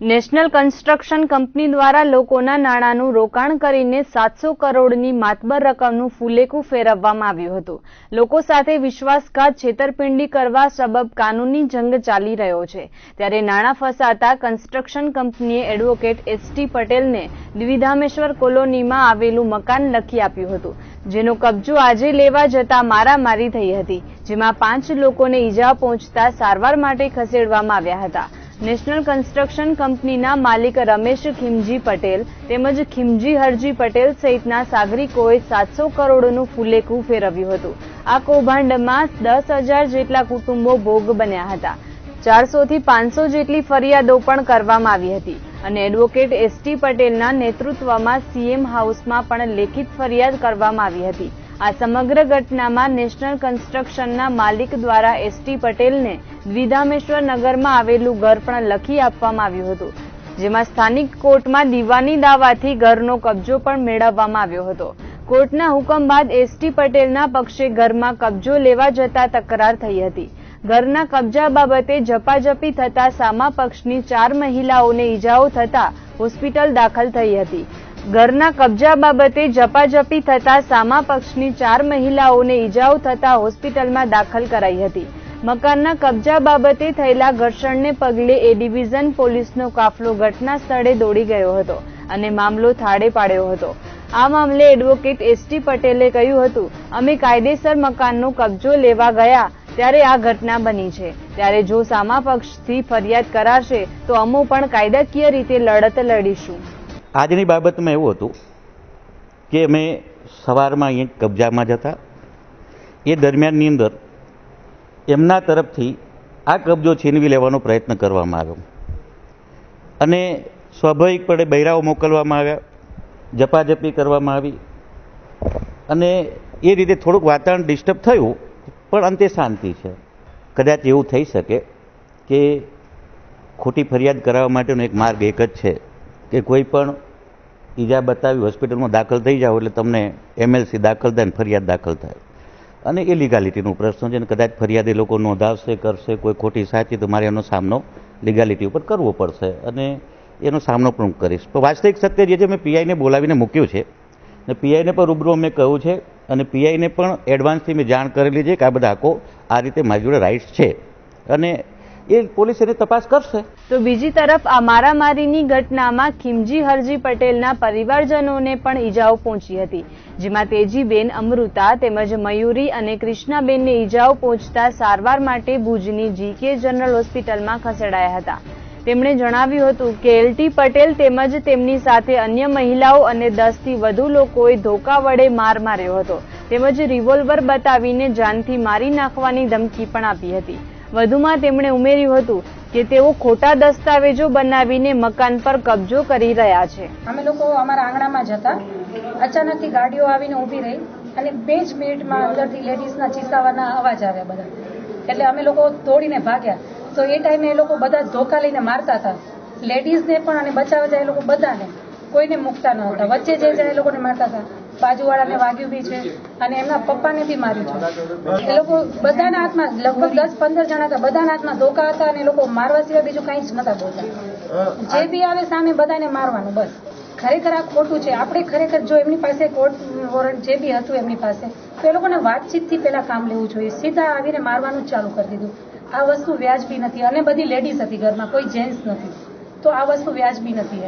National construction company દ્વારા લોકોના નાણાંનું રોકાણ કરીને સાતસો કરોડની માતબર રકમનું ફુલેકું ફેરવવામાં આવ્યું હતું. લોકો સાથે વિશ્વાસઘાત છેતરપિંડી કરવા સબબ કાનૂની જંગ ચાલી રહ્યો છે. ત્યારે નાણાં ફસાતા કન્સ્ટ્રક્શન કંપનીએ એડવોકેટ એસટી પટેલને દ્વિધામેશ્વર કોલોનીમાં આવેલું મકાન લખી આપ્યું હતું. જેનો કબજો આજે લેવા જતા મારામારી થઈ હતી, જેમાં પાંચ લોકોને ઈજા પહોંચતા સારવાર માટે ખસેડવામાં આવ્યા હતા. નેશનલ કન્સ્ટ્રક્શન કંપનીના માલિક રમેશ ખીમજી પટેલ તેમજ ખીમજી હરજી પટેલ સહિતના સાગરિકોએ સાતસો કરોડનું ફુલેકું ફેરવ્યું હતું. આ કૌભાંડમાં દસ હજાર જેટલા કુટુંબો ભોગ બન્યા હતા. ચારસોથી પાંચસો જેટલી ફરિયાદો પણ કરવામાં આવી હતી અને એડવોકેટ એસટી પટેલના નેતૃત્વમાં સીએમ હાઉસમાં પણ લેખિત ફરિયાદ કરવામાં આવી હતી. આ સમગ્ર ઘટનામાં નેશનલ કન્સ્ટ્રક્શનના માલિક દ્વારા એસટી પટેલને દ્વિધામેશ્વર નગરમાં આવેલું ઘર પણ લખી આપવામાં આવ્યું હતું, જેમાં સ્થાનિક કોર્ટમાં દીવાની દાવાથી ઘરનો કબજો પણ મેળવવામાં આવ્યો હતો. કોર્ટના હુકમ બાદ એસટી પટેલના પક્ષે ઘરમાં કબજો લેવા જતા તકરાર થઈ હતી. ઘરના કબજા બાબતે ઝપાઝપી થતા સામા પક્ષની ચાર મહિલાઓને ઈજાઓ થતા હોસ્પિટલ દાખલ થઈ હતી. ઘરના કબજા બાબતે ઝપાઝપી થતા સામા પક્ષની ચાર મહિલાઓને ઈજાઓ થતા હોસ્પિટલમાં દાખલ કરાઈ હતી. મકાનના કબજા બાબતે થયેલા ઘર્ષણને પગલે એ ડિવિઝન પોલીસનો કાફલો ઘટના સ્થળે દોડી ગયો હતો અને મામલો થાળે પાડ્યો હતો. આ મામલે એડવોકેટ એસટી પટેલે કહ્યું હતું, અમે કાયદેસર મકાનનો કબજો લેવા ગયા ત્યારે આ ઘટના બની છે. ત્યારે જો સામા પક્ષથી ફરિયાદ કરાશે તો અમો પણ કાયદાકીય રીતે લડત લડીશું. આજની બાબતમાં એવું હતું કે અમે સવારમાં અહીંયા કબજામાં જતા. એ દરમિયાનની અંદર એમના તરફથી આ કબજો છીનવી લેવાનો પ્રયત્ન કરવામાં આવ્યો. અને સ્વાભાવિકપણે બૈરાઓ મોકલવામાં આવ્યા ઝપાઝપી કરવામાં આવી. અને એ રીતે થોડુંક વાતાવરણ ડિસ્ટર્બ થયું, પણ અંતે શાંતિ છે. કદાચ એવું થઈ શકે કે ખોટી ફરિયાદ કરાવવા માટેનો એક માર્ગ એક જ છે કે કોઈ પણ ઈજા બતાવી હોસ્પિટલમાં દાખલ થઈ જાઓ એટલે તમને એમએલસી દાખલ થાય અને ફરિયાદ દાખલ થાય. અને એ લીગાલિટીનો પ્રશ્ન છે ને કદાચ ફરિયાદ એ લોકો નોંધાવશે, કરશે, કોઈ ખોટી સાચી તો મારે એનો સામનો લીગાલિટી ઉપર કરવો પડશે અને એનો સામનો પણ હું કરીશ. પણ વાસ્તવિક સત્ય જે છે મેં પીઆઈને બોલાવીને મૂક્યું છે. ને પીઆઈને પણ રૂબરૂ મેં કહ્યું છે અને પીઆઈને પણ એડવાન્સથી મેં જાણ કરેલી છે કે આ બધા હકો આ રીતે મારી જોડે રાઇટ્સ છે. અને એ પોલીસ એની તપાસ કરશે. તો બીજી તરફ આ મારામારીની ઘટનામાં ખીમજી હરજી પટેલના પરિવારજનોને પણ ઈજાઓ પહોંચી હતી, જેમાં તેજીબેન અમૃતા તેમજ મયુરી અને કૃષ્ણાબેનને ઈજાઓ પહોંચતા સારવાર માટે ભુજની જીકે જનરલ હોસ્પિટલમાં ખસેડાયા હતા. તેમણે જણાવ્યું હતું કે એલટી પટેલ તેમજ તેમની સાથે અન્ય મહિલાઓ અને દસથી વધુ લોકોએ ધોકા વડે માર માર્યો હતો, તેમજ રિવોલ્વર બતાવીને જાનથી મારી નાખવાની ધમકી પણ આપી હતી. વધુમાં તેમણે ઉમેર્યું હતું કે તેઓ ખોટા દસ્તાવેજો બનાવીને મકાન પર કબજો કરી રહ્યા છે. અમે લોકો અમારા આંગણામાં જતા અચાનકથી ગાડીઓ આવીને ઊભી રહી અને બે જ મિનિટમાં અંદરથી લેડીઝના ચીસાવાના અવાજ આવ્યા બધા. એટલે અમે લોકો દોડીને ભાગ્યા. તો એ ટાઈમે એ લોકો બધા ધોકા લઈને મારતા હતા. લેડીઝને પણ અને બચાવવા જાય એ લોકો બધાને. કોઈને મૂકતા ન હતા. વચ્ચે જે જાય એ લોકોને મારતા હતા. બાજુવાળાને વાગ્યું બી છે અને એમના પપ્પાને બી માર્યું છે. એ લોકો બધાના હાથમાં લગભગ દસ પંદર જણા હતા. બધાના હાથમાં ધોકા હતા અને એ લોકો મારવા સિવાય બીજું કઈ જ નતા બોલતા. જે બી આવે સામે બધાને મારવાનું બસ. ખરેખર આ ખોટું છે. આપણે ખરેખર જો એમની પાસે કોર્ટ વોરંટ જે બી હતું એમની પાસે તો એ લોકોને વાતચીતથી પહેલા કામ લેવું જોઈએ. સીધા આવીને મારવાનું જ ચાલુ કરી દીધું. આ વસ્તુ વ્યાજબી નથી. અને બધી લેડીઝ હતી ઘરમાં કોઈ જેન્ટ્સ નથી. તો આ વસ્તુ વ્યાજબી નથી